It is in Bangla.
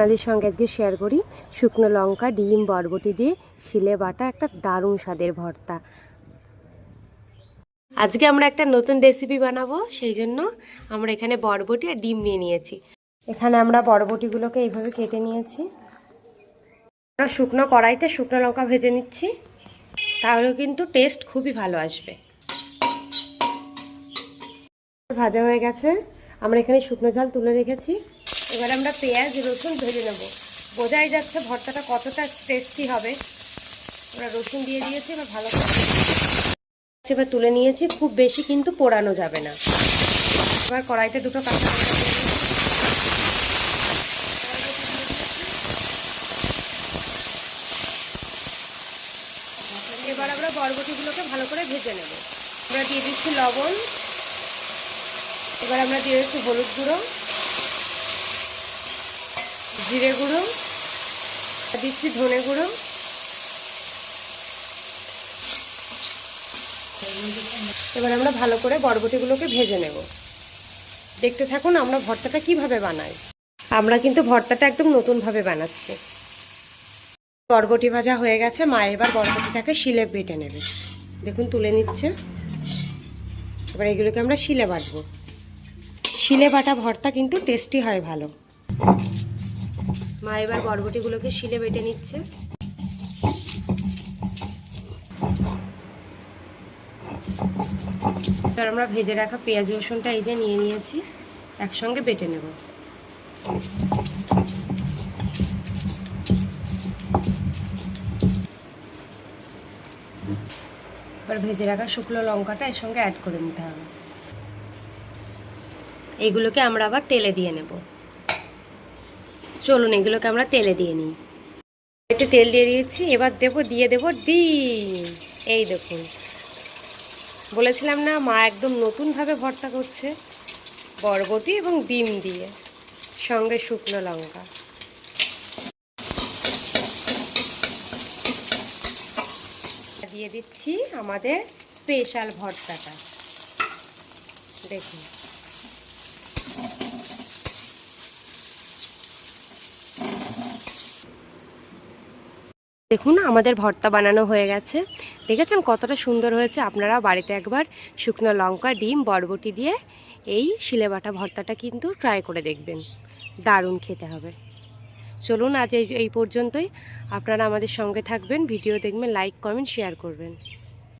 আপনাদের সঙ্গে আজকে শেয়ার করি। শুকনো লঙ্কা, ডিম, বরবটি দিয়ে শিলে বাটা একটা দারুণ স্বাদের ভর্তা। আজকে আমরা একটা নতুন রেসিপি বানাবো, সেই জন্য আমরা এখানে বরবটি আর ডিম নিয়ে নিয়েছি। এখানে আমরা বরবটিগুলোকে এইভাবে কেটে নিয়েছি। আমরা শুকনো কড়াইতে শুকনো লঙ্কা ভেজে নিচ্ছি। তাহলেও কিন্তু টেস্ট খুবই ভালো আসবে। ভাজা হয়ে গেছে। আমরা এখানে শুকনো ঝাল তুলে রেখেছি। এবার আমরা পেঁয়াজ, রসুন ভেজে নেব। বোঝাই যাচ্ছে ভর্তাটা কতটা টেস্টি হবে। আমরা রসুন দিয়ে দিয়েছি, এবার ভালো করে এবার তুলে নিয়েছি। খুব বেশি কিন্তু পোড়ানো যাবে না। এবার কড়াইতে দুটো কাঁচা। এবার আমরা বরবটিগুলোকে ভালো করে ভেজে নেব। আমরা দিয়ে দিচ্ছি লবণ। এবার আমরা দিয়ে দিচ্ছি হলুদ গুঁড়ো। জিরে গুঁড়ো দিচ্ছি ধনে গুঁড়ো। এবার আমরা ভালো করে বরবটিগুলোকে ভেজে নেব। দেখতে থাকুন আমরা ভর্তাটা কীভাবে বানাই। আমরা কিন্তু ভর্তাটা একদম নতুনভাবে বানাচ্ছি। বরবটি ভাজা হয়ে গেছে, মা এবার বরবটিটাকে শিলে বেটে নেবে। দেখুন, তুলে নিচ্ছে। এবার এগুলোকে আমরা শিলে বাটবো। শিলে বাটা ভর্তা কিন্তু টেস্টি হয় ভালো। মা এবার বরবটিগুলোকে শিলে বেটে নিচ্ছে। এবার আমরা ভেজে রাখা পেঁয়াজ, রসুনটা এই যে নিয়ে নিয়েছি, একসঙ্গে বেটে নেব। এবার ভেজে রাখা শুকনো লঙ্কাটা এর সঙ্গে অ্যাড করে নিতে হবে। এইগুলোকে আমরা আবার তেলে দিয়ে নেব। চলুন, এগুলোকে আমরা তেলে দিয়ে নিই। একটু তেল দিয়ে দিয়েছি, এবার দেব, দিয়ে দেব ডিম। এই দেখুন। বলেছিলাম না, মা একদম নতুনভাবে ভর্তা করছে। বরবটি এবং ডিম দিয়ে, সঙ্গে শুকনো লঙ্কা। দিয়ে দিচ্ছি আমাদের স্পেশাল ভর্তাটা। দেখুন। দেখুন, আমাদের ভর্তা বানানো হয়ে গেছে। দেখেছেন কতটা সুন্দর হয়েছে? আপনারা বাড়িতে একবার শুকনো লঙ্কা, ডিম, বরবটি দিয়ে এই শিলেবাটা ভর্তাটা কিন্তু ট্রাই করে দেখবেন। দারুণ খেতে হবে। চলুন আজ এই এই পর্যন্তই। আপনারা আমাদের সঙ্গে থাকবেন, ভিডিও দেখবেন লাইক কমেন্ট শেয়ার করবেন।